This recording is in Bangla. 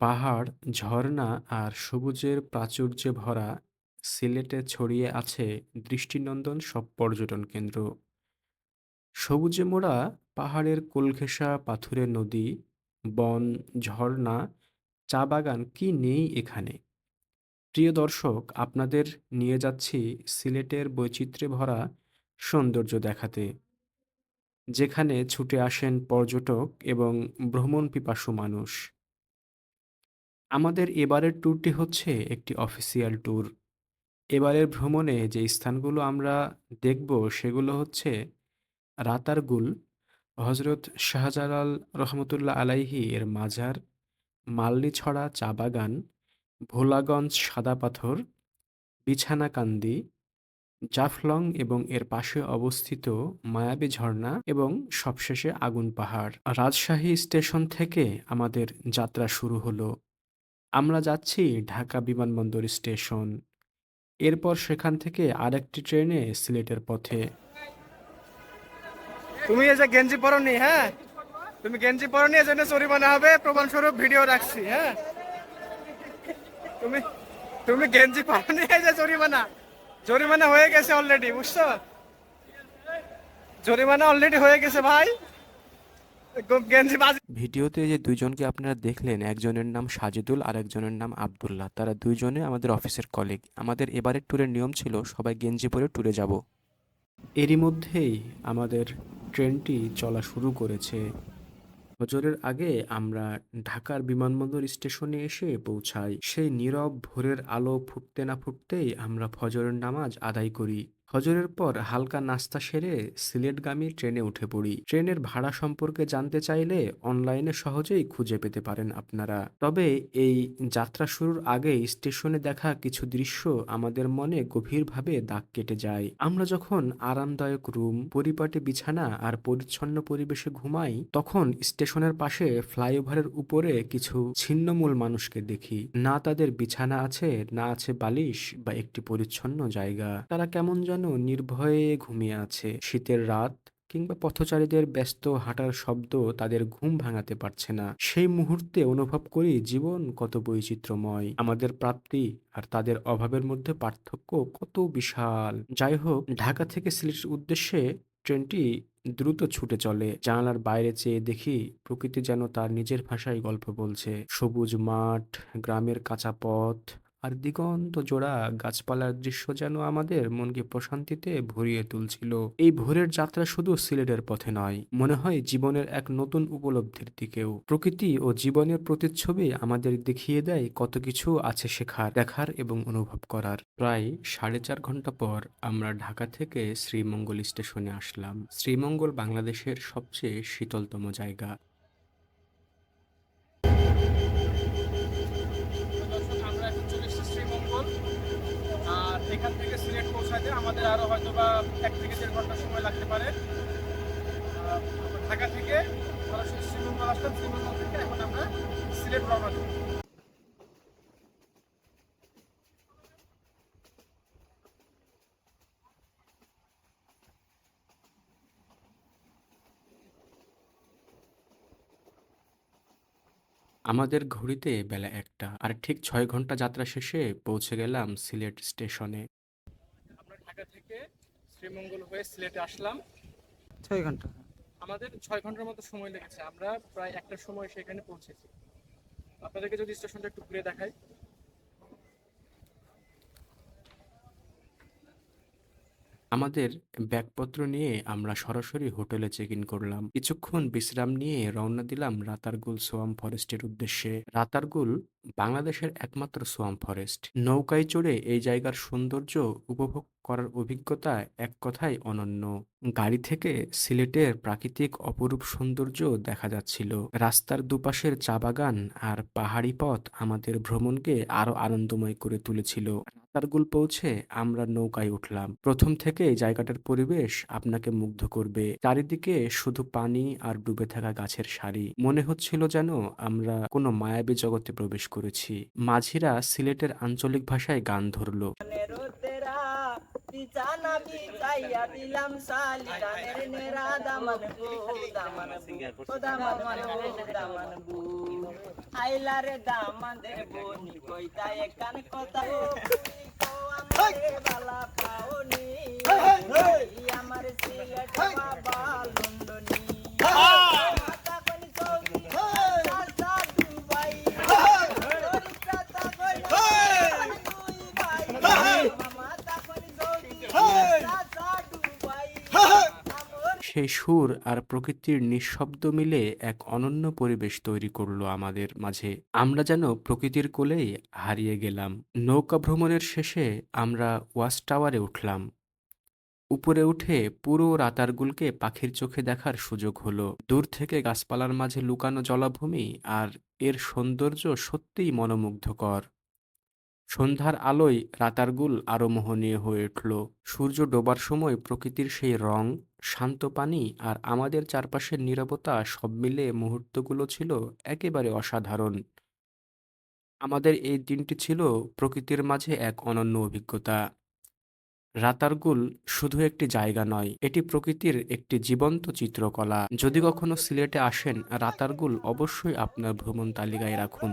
পাহাড়, ঝর্ণা আর সবুজের প্রাচুর্যে ভরা সিলেটে ছড়িয়ে আছে দৃষ্টিনন্দন সব পর্যটন কেন্দ্র। সবুজে মোড়া পাহাড়ের কোলঘেঁষা পাথুরে নদী, বন, ঝর্ণা, চা বাগান কি নেই এখানে? প্রিয় দর্শক, আপনাদের নিয়ে যাচ্ছি সিলেটের বৈচিত্র্যে ভরা সৌন্দর্য দেখাতে, যেখানে ছুটে আসেন পর্যটক এবং ভ্রমণপিপাসু মানুষ। আমাদের এবারের ট্যুরটি হচ্ছে একটি অফিসিয়াল ট্যুর। এবারের ভ্রমণে যে স্থানগুলো আমরা দেখব সেগুলো হচ্ছে রাতারগুল, হজরত শাহজালাল রহমতুল্লাহ আলাইহি এর মাজার, মালনীছড়া চা বাগান, ভোলাগঞ্জ সাদা পাথর, বিছানাকান্দি, জাফলং এবং এর পাশে অবস্থিত মায়াবী ঝর্ণা এবং সবশেষে আগুন পাহাড়। রাজশাহী স্টেশন থেকে আমাদের যাত্রা শুরু হলো। আমরা যাচ্ছি ঢাকা বিমানবন্দর স্টেশন। এরপর সেখান থেকে আরেকটি ট্রেনে সিলেটের পথে। তুমি এই যে গেঞ্জি পরনি হ্যাঁ? তুমি গেঞ্জি পরনি, এজন্য জরিমানা হবে। প্রমাণস্বরূপ ভিডিও রাখছি হ্যাঁ? তুমি তুমি গেঞ্জি পরনি, এই যে জরিমানা। জরিমানা হয়ে গেছে অলরেডি বুঝছ? জরিমানা অলরেডি হয়ে গেছে ভাই। ভিডিওতে যে দুইজনকে আপনারা দেখলেন একজনের নাম সাজিদুল আর একজনের নাম আব্দুল্লাহ তারা দুইজনে আমাদের অফিসের কলিগ আমাদের এবারের ট্যুরের নিয়ম ছিল সবাই গেঞ্জি পরে ট্যুরে যাব। এরই মধ্যেই আমাদের ট্রেনটি চলা শুরু করেছে। ফজরের আগে আমরা ঢাকার বিমানবন্দর স্টেশনে এসে পৌঁছাই। সেই নীরব ভোরের আলো ফুটতে না ফুটতেই আমরা ফজরের নামাজ আদায় করি। ফজরের পর হালকা নাস্তা সেরে সিলেটগামী ট্রেনে উঠে পড়ি। ট্রেনের ভাড়া সম্পর্কে জানতে চাইলে অনলাইনে সহজেই খুঁজে পেতে পারেন আপনারা। তবে এই যাত্রা শুরুর আগে স্টেশনে দেখা কিছু দৃশ্য আমাদের মনে গভীরভাবে দাগ কেটে যায়। আমরা যখন আরামদায়ক রুম, পরিপাটি বিছানা আর পরিচ্ছন্ন পরিবেশে ঘুমাই, তখন স্টেশনের পাশে ফ্লাইওভারের উপরে কিছু ছিন্নমূল মানুষকে দেখি। না তাদের বিছানা আছে, না আছে বালিশ বা একটি পরিচ্ছন্ন জায়গা। তারা কেমন যেন নির্ভয়ে ঘুমিয়ে আছে। শীতের রাত কিংবা পথচারীদের ব্যস্ত হাঁটার শব্দ তাদের ঘুম ভাঙাতে পারছে না। সেই মুহূর্তে অনুভব করি জীবন কত বৈচিত্র্যময়। আমাদের প্রাপ্তি আর তাদের অভাবের মধ্যে পার্থক্য কত বিশাল। যাই হোক ঢাকা থেকে সিলেটের উদ্দেশ্যে ট্রেনটি দ্রুত ছুটে চলে। জানালার বাইরে চেয়ে দেখি প্রকৃতি যেন তার নিজের ভাষায় গল্প বলছে। সবুজ মাঠ, গ্রামের কাঁচা পথ আর দিগন্ত জোড়া গাছপালার দৃশ্য যেন আমাদের মনকে প্রশান্তিতে ভরিয়ে তুলছিল। এই ভোরের যাত্রা শুধু সিলেটের পথে নয়, মনে হয় জীবনের এক নতুন উপলব্ধির দিকেও। প্রকৃতি ও জীবনের প্রতিচ্ছবি আমাদের দেখিয়ে দেয় কত কিছু আছে শেখার, দেখার এবং অনুভব করার। প্রায় সাড়ে চার ঘণ্টা পর আমরা ঢাকা থেকে শ্রীমঙ্গল স্টেশনে আসলাম। শ্রীমঙ্গল বাংলাদেশের সবচেয়ে শীতলতম জায়গা। এখান থেকে সিলেট পৌঁছাতে আমাদের আরও হয়তো বা এক থেকে দেড় ঘণ্টা সময় লাগতে পারে। ঢাকা থেকে সরাসরি শ্রীমঙ্গল আসলাম। শ্রীমঙ্গল থেকে এখন আমরা সিলেট রওনা দেবো। আমাদের ঘড়িতে বেলা একটা, আর ঠিক ছয় ঘণ্টা যাত্রা শেষে পৌঁছে গেলাম সিলেট স্টেশনে। শ্রীমঙ্গল হয়ে সিলেটে আসলাম। ছয় ঘণ্টা। আমাদের ছয় ঘণ্টার মতো সময় লেগেছে। আমরা প্রায় একটার সময় সেখানে পৌঁছেছি। আপনাদেরকে যদি স্টেশনটা একটু ঘুরে দেখাই। আমাদের ব্যাগপত্র নিয়ে আমরা সরাসরি হোটেলে চেক ইন করলাম। কিছুক্ষণ বিশ্রাম নিয়ে রওনা দিলাম রাতারগুল সোয়াম ফরেস্টের উদ্দেশ্যে। রাতারগুল বাংলাদেশের একমাত্র সোয়াম ফরেস্ট। নৌকায় চড়ে এই জায়গার সৌন্দর্য উপভোগ করার অভিজ্ঞতা এক কথায় অনন্য। গাড়ি থেকে সিলেটের প্রাকৃতিক অপরূপ সৌন্দর্য দেখা যাচ্ছিল। রাস্তার দুপাশের চা বাগান আর পাহাড়ি পথ আমাদের ভ্রমণকে আরও আনন্দময় করে তুলেছিল। রাতারগুল পৌঁছে আমরা নৌকায় উঠলাম। প্রথম থেকে জায়গাটার পরিবেশ আপনাকে মুগ্ধ করবে। চারিদিকে শুধু পানি আর ডুবে থাকা গাছের সারি। মনে হচ্ছিল যেন আমরা কোনো মায়াবী জগতে প্রবেশ করেছি মাঝিরা সিলেটের আঞ্চলিক ভাষায় গান ধরলো তেরা বিছানা বিছাইয়া দিলাম সালি গানের নেরা দামান গো দামান গো ও দামান গো দামান গো আইলারে দামাদের বনি কইতা একান কথা ও তুমি কো আমারে বালা পাওনি আমার সিলেট বাবা লন্ডনী মাতা কনি সৌদি সাসা দুবাই চরিত্রা কই দুই ভাই মাতা কনি সৌদি সাসা দুবাই আমর সেই সুর আর প্রকৃতির নিঃশব্দ মিলে এক অনন্য পরিবেশ তৈরি করল আমাদের মাঝে। আমরা যেন প্রকৃতির কোলেই হারিয়ে গেলাম। নৌকা ভ্রমণের শেষে আমরা ওয়াচ টাওয়ারে উঠলাম। উপরে উঠে পুরো রাতারগুলকে পাখির চোখে দেখার সুযোগ হলো। দূর থেকে গাছপালার মাঝে লুকানো জলাভূমি আর এর সৌন্দর্য সত্যিই মনোমুগ্ধকর। সন্ধ্যার আলোয় রাতারগুল আরও মোহনীয় হয়ে উঠল। সূর্য ডোবার সময় প্রকৃতির সেই রং শান্ত পানি আর আমাদের চারপাশের নীরবতা সব মিলে মুহূর্তগুলো ছিল একেবারে অসাধারণ। আমাদের এই দিনটি ছিল প্রকৃতির মাঝে এক অনন্য অভিজ্ঞতা। রাতারগুল শুধু একটি জায়গা নয়, এটি প্রকৃতির একটি জীবন্ত চিত্রকলা। যদি কখনো সিলেটে আসেন, রাতারগুল অবশ্যই আপনার ভ্রমণ তালিকায় রাখুন।